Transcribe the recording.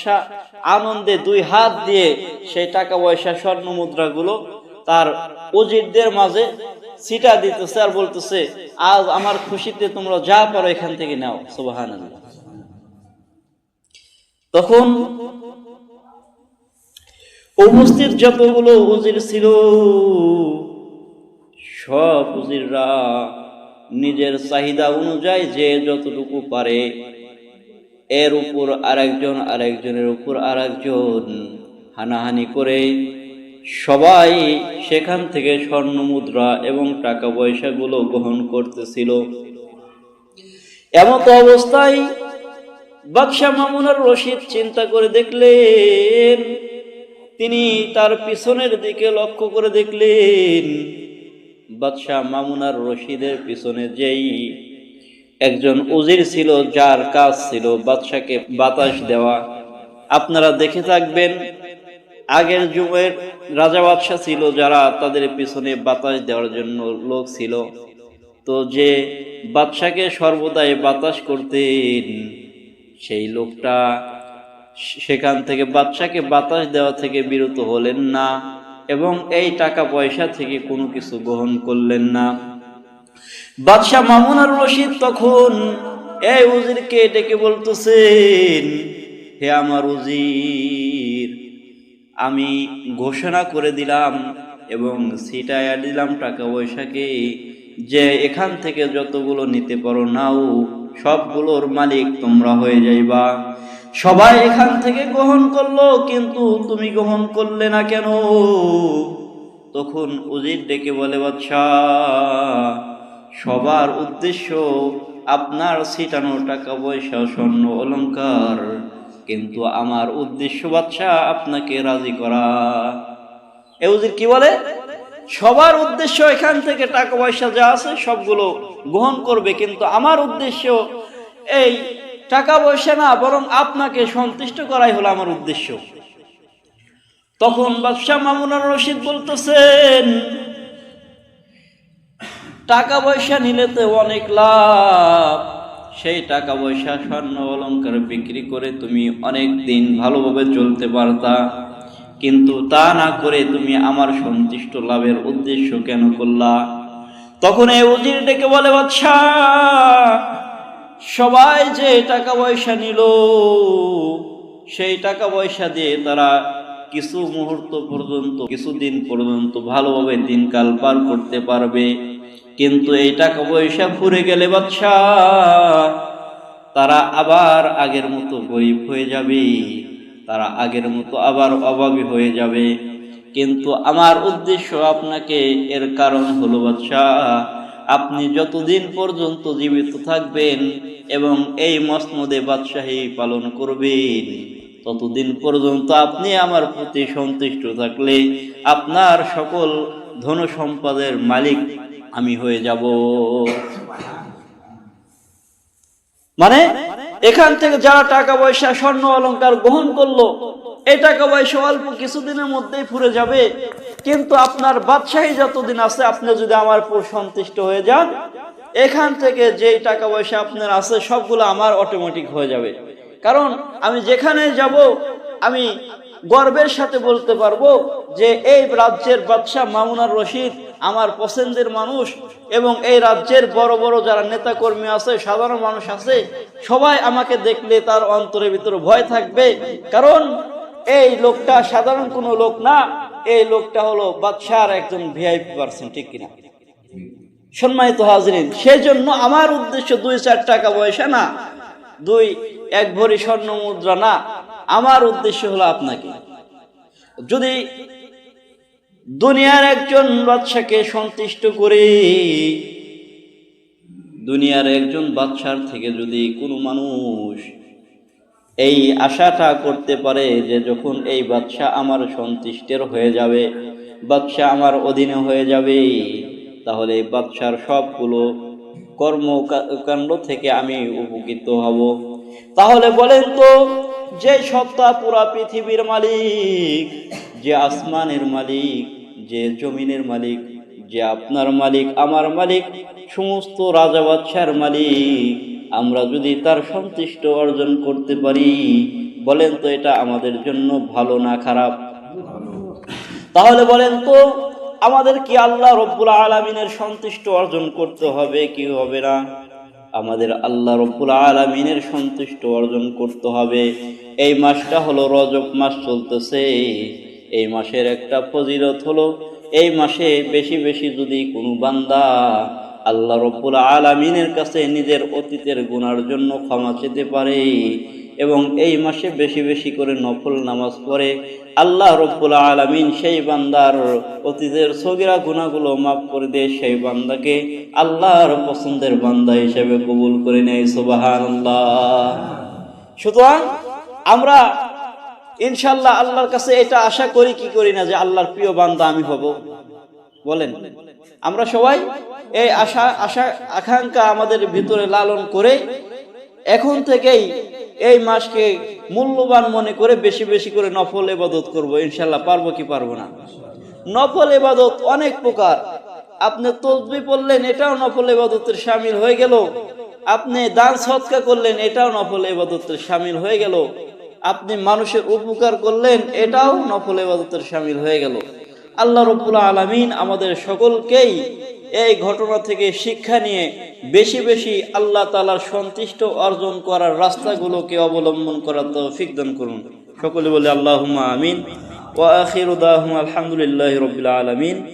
বাদশাহ আনন্দে দুই হাত দিয়ে সেই টাকা পয়সা স্বর্ণ মুদ্রাগুলো তার উজিরদের মাঝে সিটা দিতেছে আর বলতেছে, আজ আমার খুশিতে তোমরা যা পারো এখান থেকে নাও। সুবাহান তখন উপস্থিত যতগুলো উজির ছিল, সব উজিররা নিজের চাহিদা অনুযায়ী যে যতটুকু পারে এর উপর আরেকজন, আরেকজনের উপর আরেকজন হানাহানি করে সবাই সেখান থেকে স্বর্ণ মুদ্রা এবং টাকা পয়সাগুলো গ্রহণ করতেছিল। এমত অবস্থায় বাদশাহ মামুনার রশিদ চিন্তা করে দেখলেন, তিনি তার পিছনের দিকে লক্ষ্য করে দেখলেন বাদশাহ মামুনার রশিদের পিছনে যেই একজন উজির ছিল, যার কাজ ছিল বাদশাকে বাতাস দেওয়া। আপনারা দেখে থাকবেন, আগের যুগের রাজা বাদশাহ ছিল, যারা তাদের পিছনে বাতাস দেওয়ার জন্য লোক ছিল। তো যে বাদশাকে সর্বদাই বাতাস করতেন, সেই লোকটা সেখান থেকে বাদশাকে বাতাস দেওয়া থেকে বিরত হলেন না এবং এই টাকা পয়সা থেকে কোনো কিছু গ্রহণ করলেন না। বাদশাহ মামুনার রশিদ তখন এই উজিরকে ডেকে বলতেছেন? হে আমার উজির, আমি ঘোষণা করে দিলাম এবং সিটায়া দিলাম টাকা পয়সাকে যে এখান থেকে যতগুলো নিতে পারো নাও, সবগুলোর মালিক তোমরা হয়ে যাইবা। সবাই এখান থেকে গ্রহণ করল, কিন্তু তুমি গ্রহণ করলে না কেন? তখন উজির ডেকে বলে বাচ্চা সবার উদ্দেশ্য আপনার ছিটানো টাকা পয়সা, স্বর্ণ, অলংকার। কিন্তু আমার উদ্দেশ্য বাচ্চা আপনাকে রাজি করা। এ উজির কি বলে? সবার উদ্দেশ্য এখান থেকে টাকা পয়সা যা আছে সবগুলো গ্রহণ করবে। কিন্তু আমার উদ্দেশ্য এই টাকা পয়সা না, বরং আপনাকে সন্তুষ্ট করাই হলো আমার উদ্দেশ্য। তখন বাদশাহ মামুনার রশিদ বলতেছেন টাকা পয়সা নিলে তো অনেক লাভ। সেই টাকা পয়সা স্বর্ণ অলঙ্কার বিক্রি করে তুমি অনেক দিন ভালোভাবে চলতে পারতা। কিন্তু তা না করে তুমি আমার সন্তুষ্ট লাভের উদ্দেশ্য কেন করলা? তখন এই উজির ডেকে বলে বাচ্চা সবাই যে টাকা পয়সা নিল, সেই টাকা পয়সা দিয়ে তারা কিছু মুহূর্ত পর্যন্ত, কিছুদিন পর্যন্ত ভালোভাবে দিনকাল পার করতে পারবে। কিন্তু এই টাকা পয়সা ফুরে গেলে বাচ্চা তারা আবার আগের মতো গরিব হয়ে যাবে, তারা আগের মতো আবার অভাবী হয়ে যাবে। কিন্তু আমার উদ্দেশ্য আপনাকে, এর কারণ হলো বাচ্চা আপনি যতদিন পর্যন্ত জীবিত থাকবেন এবং এই মসমদে বাদশাহী পালন করবেন, ততদিন পর্যন্ত আপনি আমার প্রতি সন্তুষ্ট থাকলে আপনার সকল ধন সম্পদের মালিক আমি হয়ে যাব। মানে এখান থেকে যারা টাকা পয়সা, স্বর্ণ অলংকার গ্রহণ করল, এই টাকা পয়সা অল্প কিছুদিনের মধ্যেই ফুরে যাবে। কিন্তু আপনার বাদশাহী যতদিন আছে, আপনি যদি আমার উপর সন্তুষ্ট হয়ে যান, এখান থেকে যেই টাকা পয়সা আপনার আছে, সবগুলো আমার অটোমেটিক হয়ে যাবে। কারণ আমি যেখানে যাব, আমি গর্বের সাথে বলতে পারব যে এই রাজ্যের বাদশাহ মামুনার রশিদ আমার পছন্দের মানুষ এবং এই রাজ্যের বড় বড় যারা নেতাকর্মী আছে, সাধারণ মানুষ আছে, সবাই আমাকে দেখলে তার অন্তরের ভিতরে ভয় থাকবে। কারণ এই লোকটা সাধারণ কোনো লোক না, এই লোকটা হলো বাদশাহর একজন ভিআইপি পার্সন ঠিক কিনা? সম্মানিত হাজরিন সেই জন্য আমার উদ্দেশ্য দুই চার টাকা পয়সা না, দুই এক ভরি স্বর্ণ মুদ্রা না আমার উদ্দেশ্য হলো আপনাকে, যদি দুনিয়ার একজন বাদশাকে সন্তুষ্ট করে, দুনিয়ার একজন বাদশার থেকে যদি কোনো মানুষ এই আশাটা করতে পারে যে যখন এই বাদশা আমার সন্তুষ্টের হয়ে যাবে, বাদশা আমার অধীনে হয়ে যাবে, তাহলে বাদশার সবগুলো কর্মকাণ্ড থেকে আমি উপকৃত হব। তাহলে বলেন তো, যে সত্তা পুরা পৃথিবীর মালিক, যে আসমানের মালিক, যে জমিনের মালিক, যে আপনার মালিক, আমার মালিক, সমস্ত রাজা বাদশার মালিক, আমরা যদি তার সন্তুষ্ট অর্জন করতে পারি, বলেন তো এটা আমাদের জন্য ভালো না খারাপ? তাহলে বলেন তো, আমাদের কি আল্লাহ রব্বুল আলমিনের সন্তুষ্ট অর্জন করতে হবে, কি হবে না? আমাদের আল্লাহ রব্বুল আলমিনের সন্তুষ্ট অর্জন করতে হবে। এই মাসটা হলো রজব মাস চলতেছে। এই মাসের একটা ফজিরত হলো, এই মাসে বেশি বেশি যদি কোনো বান্দা আল্লাহ রব্বুল আলমিনের কাছে নিজের অতীতের গুণার জন্য ক্ষমা চেতে পারে এবং এই মাসে বেশি বেশি করে নফল নামাজ পড়ে। আল্লাহ রব্বুল আলমিন সেই বান্দার অতীতের সগিরা গুণাগুলো মাফ করে দিয়ে সেই বান্দাকে। আল্লাহর পছন্দের বান্দা হিসেবে কবুল করে নেয় সুবাহান সুতরাং আমরা ইনশাল্লাহ আল্লাহর কাছে এটা আশা করি, কি করি না যে আল্লাহর প্রিয় বান্দা আমি হব। বলেন, আমরা সবাই এই আশা আশা, আকাঙ্ক্ষা আমাদের ভিতরে লালন করে এখন থেকেই এই মাসকে মূল্যবান মনে করে বেশি বেশি করে নফল এবাদত করব, ইনশাল্লাহ। পারব কি পারব না? নফল এবাদত অনেক প্রকার। আপনি তসবি পড়লেন, এটাও নফল এবাদতের সামিল হয়ে গেল। আপনি দান সৎকা করলেন, এটাও নফল এবাদতের সামিল হয়ে গেল। আপনি মানুষের উপকার করলেন, এটাও নফল এবাদতের সামিল হয়ে গেল। আল্লাহ রব্বুল আলমিন আমাদের সকলকেই এই ঘটনা থেকে শিক্ষা নিয়ে বেশি বেশি আল্লাহ তালার সন্তুষ্ট অর্জন করার রাস্তাগুলোকে অবলম্বন করার তৌফিক দান করুন। সকলে বলে আল্লাহ আমিন। ওয়া উদাহ আলহামদুলিল্লাহ রবিল আলমিন।